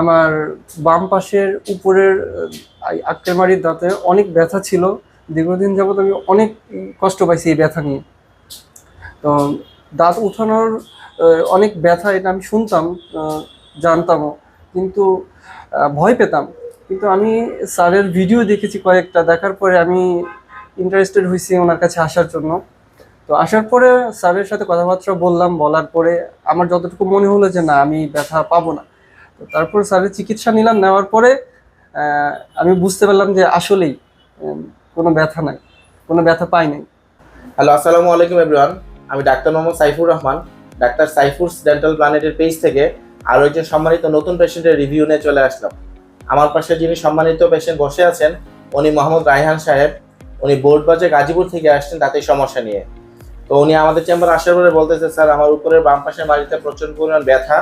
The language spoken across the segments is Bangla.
আমার বাম পাশের উপরের আক্কেলমারির দাঁতে অনেক ব্যথা ছিল। দীর্ঘদিন যাবত আমি অনেক কষ্ট পাইছি এই ব্যথা নিয়ে। তো দাঁত উঠানোর অনেক ব্যথা এটা আমি শুনতাম জানতামও। কিন্তু ভয় পেতাম। কিন্তু আমি স্যারের ভিডিও দেখেছি কয়েকটা। দেখার পরে আমি ইন্টারেস্টেড হয়েছি ওনার কাছে আসার জন্য। তো আসার পরে স্যারের সাথে কথাবার্তা বললাম। বলার পরে আমার যতটুকু মনে হলো যে, না, আমি ব্যথা পাবো না। তো তারপর স্যারের চিকিৎসা নিলাম, নেওয়ার পরে আমি বুঝতে পারলাম যে আসলেই কোনো ব্যথা নাই, কোনো ব্যথা পাই নাই। হ্যালো, আসসালামু আলাইকুম এভরিওয়ান আমি doctor Mohammad Saifur Rahman, doctor Saifur's dental প্ল্যানেটের page থেকে আরও একজন সম্মানিত নতুন পেশেন্টের রিভিউ নিয়ে চলে আসলাম। আমার পাশে যিনি সম্মানিত পেশেন্ট বসে আছেন, উনি মোহাম্মদ রায়হান সাহেব। উনি বোর্ডবাজার গাজীপুর থেকে আসছেন দাঁতের সমস্যা নিয়ে। তো উনি আমাদের চেম্বার আসার পরে বলতেছে, স্যার, আমার উপরের বাম পাশের মাড়িতে প্রচুর পরিমাণ ব্যথা।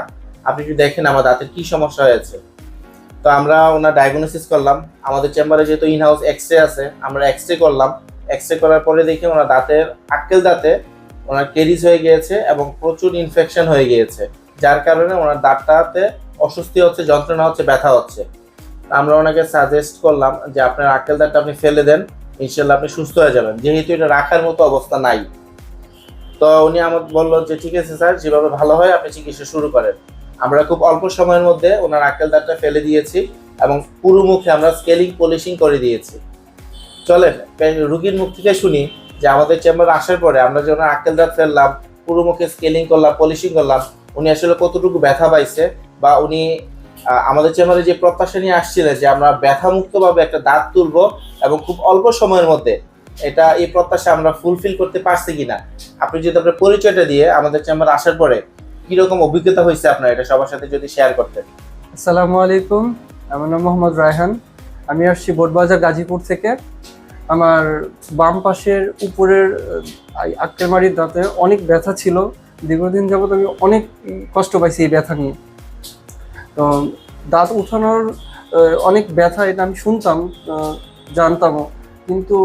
আপনি একটু দেখেন আমার দাঁতের কি সমস্যা হয়েছে। তো আমরা ওনার ডায়াগনোসিস করলাম। আমাদের চেম্বারে যেহেতু ইন হাউস এক্স রে আছে, আমরা এক্স রে করলাম। এক্স রে করার পরে দেখি ওনার দাঁতের আক্কেল দাঁতে ওনার কেরিজ হয়ে গিয়েছে এবং প্রচুর ইনফেকশন হয়ে গিয়েছে। যার কারণে ওনার দাঁতটাতে অস্বস্তি হচ্ছে, যন্ত্রণা হচ্ছে, ব্যথা হচ্ছে। আমরা ওনাকে সাজেস্ট করলাম যে আপনার আক্কেল দাঁতটা আপনি ফেলে দেন ইনশাল্লাহ আপনি সুস্থ হয়ে যাবেন। যেহেতু এটা রাখার মতো অবস্থা নাই। তো উনি আমার বলল যে, ঠিক আছে স্যার, যেভাবে ভালো হয় আপনি চিকিৎসা শুরু করেন। আমরা খুব অল্প সময়ের মধ্যে ওনার আক্কেল দাঁতটা ফেলে দিয়েছি এবং পুরো মুখে আমরা স্কেলিং পলিশিং করে দিয়েছি। চলেন রুগীর মুখ থেকে শুনি যে আমাদের চেম্বার আসার পরে আমরা যে ওনার দাঁত ফেললাম, পুরো মুখে স্কেলিং করলাম, পলিশিং করলাম, উনি আসলে কতটুকু ব্যথা পাইছে বা উনি আমাদের চেম্বারে যে প্রত্যাশা নিয়ে আসছিলেন যে আমরা ব্যথা মুক্তভাবে একটা দাঁত তুলবো এবং খুব অল্প সময়ের মধ্যে এটা, এই প্রত্যাশা আমরা ফুলফিল করতে পারছি কিনা। আপনি যদি আপনার পরিচয়টা দিয়ে আমাদের চেম্বার আসার পরে কীরকম অভিজ্ঞতা হয়েছে আপনার? এটা সবার সাথে যদি শেয়ার করতেন। আসসালামু আলাইকুম, আমার নাম মোহাম্মদ রায়হান। আমি আসছি বোটবাজার গাজীপুর থেকে। আমার বাম পাশের উপরের আক্কেলমারির দাঁতে অনেক ব্যথা ছিল। দীর্ঘদিন যাবত আমি অনেক কষ্ট পাইছি এই ব্যথা নিয়ে। তো দাঁত উঠানোর অনেক ব্যথা, এটা আমি শুনতাম জানতামও। কিন্তু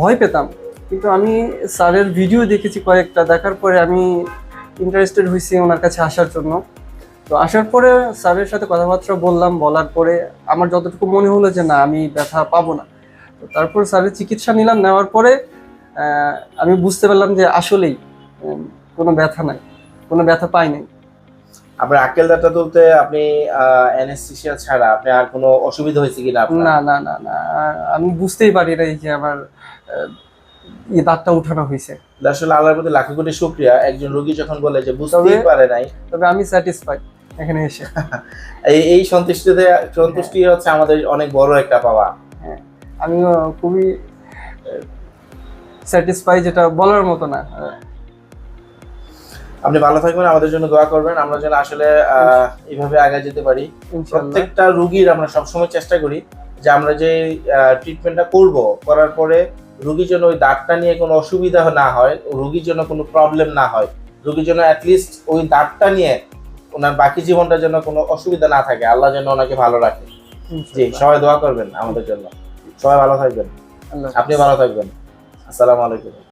ভয় পেতাম। কিন্তু আমি স্যারের ভিডিও দেখেছি কয়েকটা, দেখার পরে আমি ইন্টারেস্টেড হয়েছি ওনার কাছে আসার জন্য। তো আসার পরে স্যারের সাথে কথাবার্তা বললাম বলার পরে আমার যতটুকু মনে হলো যে না আমি ব্যথা পাবো না। তো তারপর স্যারের চিকিৎসা নিলাম নেওয়ার পরে আমি বুঝতে পারলাম যে আসলেই কোনো ব্যথা নাই কোনো ব্যথা পাই নাই। আপনার আক্কেল দাঁতটা তুলতে আপনি অ্যানেস্থেসিয়া ছাড়া আপনি আর কোনো অসুবিধা হয়েছে কিনা না না না না আমি বুঝতেই পারি নাই যে আমার দাঁতটা উঠানো হয়েছে। আসলে আল্লাহর প্রতি লাখো কোটি শুক্রিয়া। একজন রোগী যখন বলে যে বুঝতেই পারে নাই। তবে আমি স্যাটিসফাইড এখানে এসে। এই সন্তুষ্টিতে সন্তুষ্টি হচ্ছে আমাদের অনেক বড় একটা পাওয়া। আমিও খুবই স্যাটিসফাই যেটা বলার মতো না। আপনি ভালো থাকবেন আমাদের জন্য দোয়া করবেন। আমরা যেন আসলে এইভাবে আগে যেতে পারি। প্রত্যেকটা রুগীর আমরা সবসময় চেষ্টা করি যে আমরা যে ট্রিটমেন্টটা করব করার পরে রুগীর জন্য ওই দাঁতটা নিয়ে কোনো অসুবিধা না হয় রুগীর জন্য কোনো প্রবলেম না হয়। রুগীর জন্য অ্যাটলিস্ট ওই দাঁতটা নিয়ে ওনার বাকি জীবনটা যেন কোনো অসুবিধা না থাকে। আল্লাহ যেন ওনাকে ভালো রাখে। জি সবাই দোয়া করবেন আমাদের জন্য। সবাই ভালো থাকবেন। আপনি ভালো থাকবেন। আসসালামু আলাইকুম।